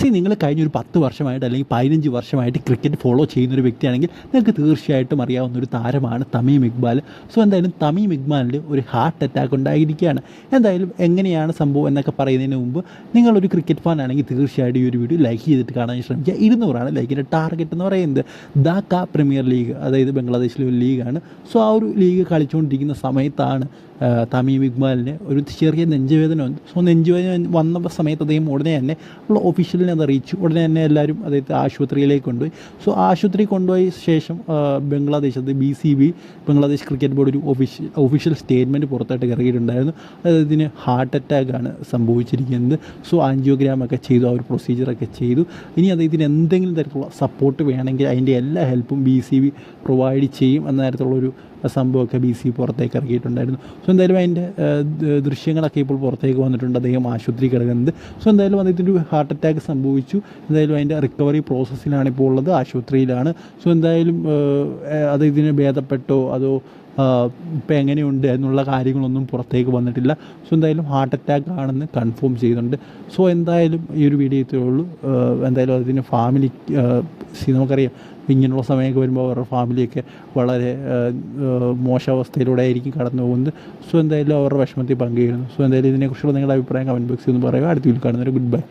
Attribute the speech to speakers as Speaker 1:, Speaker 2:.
Speaker 1: C നിങ്ങൾ കഴിഞ്ഞൊരു പത്ത് വർഷമായിട്ട് അല്ലെങ്കിൽ പതിനഞ്ച് വർഷമായിട്ട് ക്രിക്കറ്റ് ഫോളോ ചെയ്യുന്ന ഒരു വ്യക്തിയാണെങ്കിൽ നിങ്ങൾക്ക് തീർച്ചയായിട്ടും അറിയാവുന്ന ഒരു താരമാണ് തമീം ഇക്ബാൽ. സോ എന്തായാലും തമീം ഇക്ബാലിന് ഒരു ഹാർട്ട് അറ്റാക്ക് ഉണ്ടായിരിക്കുകയാണ്. എന്തായാലും എങ്ങനെയാണ് സംഭവം എന്നൊക്കെ പറയുന്നതിന് മുമ്പ് നിങ്ങളൊരു ക്രിക്കറ്റ് ഫാൻ ആണെങ്കിൽ തീർച്ചയായിട്ടും ഈ ഒരു വീഡിയോ ലൈക്ക് ചെയ്തിട്ട് കാണാൻ ശ്രമിക്കുക. ഇരുന്നൂറാണ് ലൈക്കിന്റെ ടാർഗറ്റ് എന്ന് പറയുന്നത്. ദാക്ക പ്രീമിയർ ലീഗ് അതായത് ബംഗ്ലാദേശിലെ ഒരു ലീഗാണ് സോ ആ ഒരു ലീഗ് കളിച്ചുകൊണ്ടിരിക്കുന്ന സമയത്താണ് തമീം ഇക്ബാലിന് ഒരു ചെറിയ നെഞ്ചുവേദന വന്നു സോ നെഞ്ചുവേദന വന്ന സമയത്ത് അദ്ദേഹം ഉടനെ തന്നെ ഉള്ള ഒഫീഷ്യലിനെ അത് അറിയിച്ചു. ഉടനെ തന്നെ എല്ലാവരും അദ്ദേഹത്തെ ആശുപത്രിയിലേക്ക് കൊണ്ടുപോയി. സോ ആശുപത്രി കൊണ്ടുപോയ ശേഷം ബംഗ്ലാദേശ് അത് B C B Bangladesh cricket board ഒരു ഒഫീഷ്യൽ ഒഫീഷ്യൽ സ്റ്റേറ്റ്മെന്റ് പുറത്തായിട്ട് ഇറങ്ങിയിട്ടുണ്ടായിരുന്നു അതായത് ഇതിന് ഹാർട്ട് അറ്റാക്കാണ് സംഭവിച്ചിരിക്കുന്നത്. സോ ആൻജിയോഗ്രാം ഒക്കെ ചെയ്തു ആ ഒരു പ്രൊസീജിയറൊക്കെ ചെയ്തു. ഇനി അദ്ദേഹത്തിന് എന്തെങ്കിലും തരത്തിലുള്ള സപ്പോർട്ട് വേണമെങ്കിൽ അതിന്റെ എല്ലാ ഹെൽപ്പും ബി സി ബി പ്രൊവൈഡ് ചെയ്യും എന്ന തരത്തിലുള്ളൊരു സംഭവമൊക്കെ ബി സി പുറത്തേക്ക് ഇറക്കിയിട്ടുണ്ടായിരുന്നു. സോ എന്തായാലും അതിന്റെ ദൃശ്യങ്ങളൊക്കെ ഇപ്പോൾ പുറത്തേക്ക് വന്നിട്ടുണ്ട്. അദ്ദേഹം ആശുപത്രി കിടക്കുന്നത് സോ എന്തായാലും അദ്ദേഹത്തിന്റെ ഒരു ഹാർട്ട് അറ്റാക്ക് സംഭവിച്ചു. എന്തായാലും അതിന്റെ റിക്കവറി പ്രോസസ്സിലാണ് ഇപ്പോൾ ഉള്ളത്. ആശുപത്രിയിലാണ്. സോ എന്തായാലും അത് അദ്ദേഹത്തിന് ഭേദപ്പെട്ടോ അതോ ഇപ്പം എങ്ങനെയുണ്ട് എന്നുള്ള കാര്യങ്ങളൊന്നും പുറത്തേക്ക് വന്നിട്ടില്ല. സോ എന്തായാലും ഹാർട്ട് അറ്റാക്ക് ആണെന്ന് കൺഫേം ചെയ്തിട്ടുണ്ട്. സോ എന്തായാലും ഈ ഒരു വീഡിയോ ഇത്രയേ ഉള്ളൂ. എന്തായാലും അതിന് ഫാമിലി സി നമുക്കറിയാം. ഇങ്ങനെയുള്ള സമയമൊക്കെ വരുമ്പോൾ അവരുടെ ഫാമിലിയൊക്കെ വളരെ മോശാവസ്ഥയിലൂടെ ആയിരിക്കും കടന്നു പോകുന്നത്. സോ എന്തായാലും അവരുടെ വിഷമത്തിൽ പങ്കുചേരുന്നു. സോ എന്തായാലും ഇതിനെക്കുറിച്ചുള്ള നിങ്ങളുടെ അഭിപ്രായം കമന്റ് ബോക്സിൽ നിന്ന് പറയുക. അടുത്ത വീട്ടിൽ കാണുന്നവരെ ഗുഡ് ബൈ